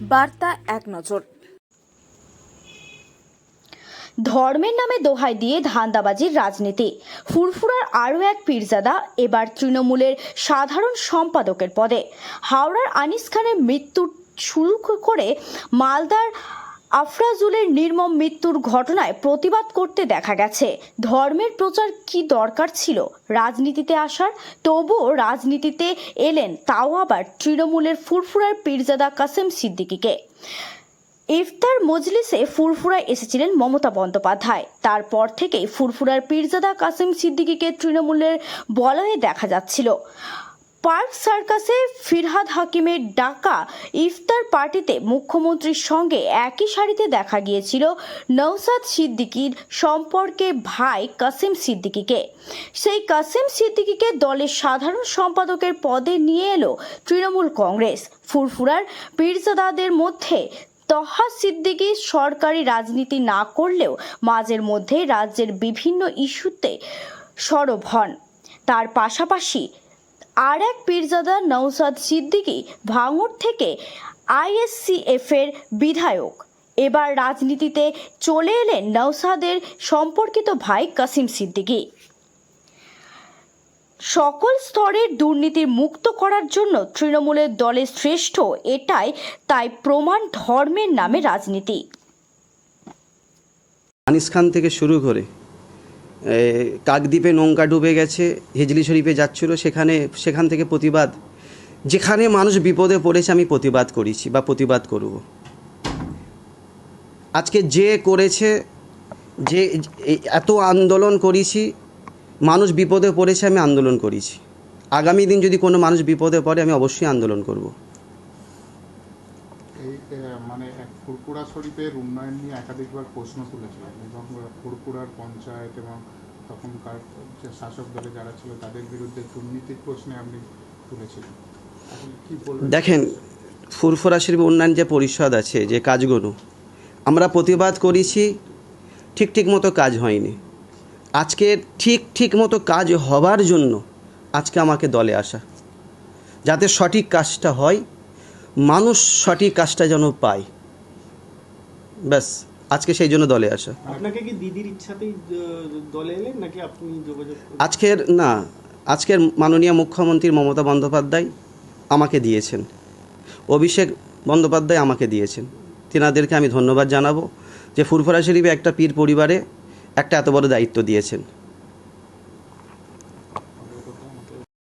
বার্তা এক নজর। ধর্মের নামে দোহাই দিয়ে ধান্দাবাজির রাজনীতি। ফুরফুরার আরও এক পীরজাদা, এবার তৃণমূলের সাধারণ সম্পাদকের পদে। হাওড়ার আনিস খানের মৃত্যু শুরু করে মালদার আফরাজুলের নির্মম মৃত্যুর ঘটনায় প্রতিবাদ করতে দেখা গেছে। ধর্মের প্রচার কি দরকার ছিল? রাজনীতিতে আসার? তবুও রাজনীতিতে এলেন তাও আবার তৃণমূলের ফুরফুরার পীরজাদা কাসেম সিদ্দিকীকে। ইফতার মজলিসে ফুরফুরায় এসেছিলেন মমতা বন্দ্যোপাধ্যায়। তারপর থেকেই ফুরফুরার পীরজাদা কাসিম সিদ্দিকীকে তৃণমূলের বলয়ে দেখা যাচ্ছিল। পার্ক সার্কাসে ফিরহাদ হাকিমের ডাকা ইফতার পার্টিতে মুখ্যমন্ত্রীর সঙ্গে একই সারিতে দেখা গিয়েছিল নৌসাদ সিদ্দিকীর সম্পর্কে ভাই কাসিম সিদ্দিকিকে। সেই কাসিম সিদ্দিকিকে দলের সাধারণ সম্পাদকের পদে নিয়ে এলো তৃণমূল কংগ্রেস। ফুরফুরার পীরজাদাদের মধ্যে তহা সিদ্দিকী সরকারি রাজনীতি না করলেও মাঝের মধ্যে রাজ্যের বিভিন্ন ইস্যুতে সরব হন। তার পাশাপাশি আর এক পীরজাদা নৌসাদ সিদ্দিকী ভাঙড় থেকে আইএসসিএফ এর বিধায়ক। এবার রাজনীতিতে চলে এলেন নৌসাদের সম্পর্কিত ভাই কাসিম সিদ্দিকী। সকল স্তরের দুর্নীতি মুক্ত করার জন্য তৃণমূলের দলের শ্রেষ্ঠ এটাই তাই প্রমাণ ধর্মের নামে রাজনীতি। আনিস খান থেকে শুরু করে কাকদ্বীপে নৌকা ডুবে গেছে, হিজলি শরীফে যাচ্ছিল, সেখানে, সেখান থেকে প্রতিবাদ। যেখানে মানুষ বিপদে পড়েছে, আমি প্রতিবাদ করেছি বা প্রতিবাদ করব। আজকে যে করেছে, যে এত আন্দোলন করেছি, মানুষ বিপদে পড়েছে, আমি আন্দোলন করেছি। আগামী দিন যদি কোনো মানুষ বিপদে পড়ে, আমি অবশ্যই আন্দোলন করব। এই মানে ফুরপুরা শরীফের উন্নয়ন নিয়ে একাধিকবার প্রশ্ন তুলেছিলেন এবং ফুরপুরার পঞ্চায়েত এবং তখনকার যে শাসক দলে যারা ছিল তাদের বিরুদ্ধে দুর্নীতির প্রশ্নে আপনি তুলেছিলেন। দেখেন, ফুরফুরা শরীফ উন্নয়ন যে পরিষদ আছে, যে কাজগুলো, আমরা প্রতিবাদ করেছি, ঠিক ঠিক মতো কাজ হয়নি। আজকে ঠিক ঠিক মতো কাজ হবার জন্য আজকে আমাকে দলে আসা। যাতে সঠিক কাজটা হয় মানুষ সঠিক কাজটা যেন পায়। ব্যাস আজকে সেই জন্য দলে আসা। আপনাকে কি দিদির ইচ্ছাতেই দলে এলেন নাকি আপনি যোগাযোগ আজকের না আজকের মাননীয় মুখ্যমন্ত্রী মমতা বন্দ্যোপাধ্যায় আমাকে দিয়েছেন। অভিষেক বন্দ্যোপাধ্যায় আমাকে দিয়েছেন। তেনাদেরকে আমি ধন্যবাদ জানাব যে ফুরফুরা শরীফে একটা পীর পরিবারে একটা এত বড় দায়িত্ব দিয়েছেন।